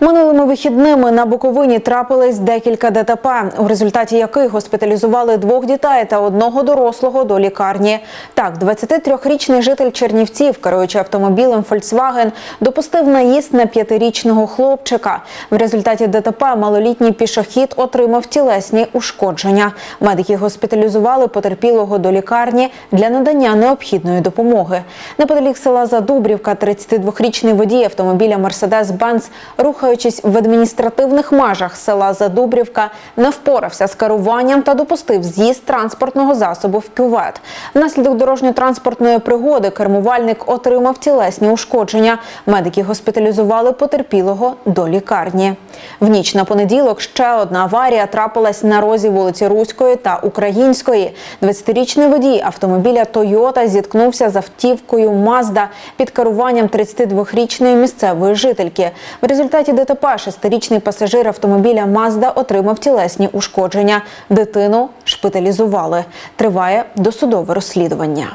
Минулими вихідними на Буковині трапились декілька ДТП, у результаті яких госпіталізували двох дітей та одного дорослого до лікарні. Так, 23-річний житель Чернівців, керуючи автомобілем Volkswagen, допустив наїзд на п'ятирічного хлопчика. В результаті ДТП малолітній пішохід отримав тілесні ушкодження. Медики госпіталізували потерпілого до лікарні для надання необхідної допомоги. Неподалік села Задубрівка 32-річний водій автомобіля Мерседес-Бенц, рухаючись в адміністративних межах села Задубрівка, не впорався з керуванням та допустив з'їзд транспортного засобу в кювет. Внаслідок дорожньо-транспортної пригоди кермувальник отримав тілесні ушкодження. Медики госпіталізували потерпілого до лікарні. В ніч на понеділок ще одна аварія трапилась на розі вулиці Руської та Української. 20-річний водій автомобіля Тойота зіткнувся з автівкою Мазда під керуванням 32-річної місцевої жительки. В результаті ДТП шестирічний пасажир автомобіля Мазда отримав тілесні ушкодження. Дитину шпиталізували. Триває досудове розслідування.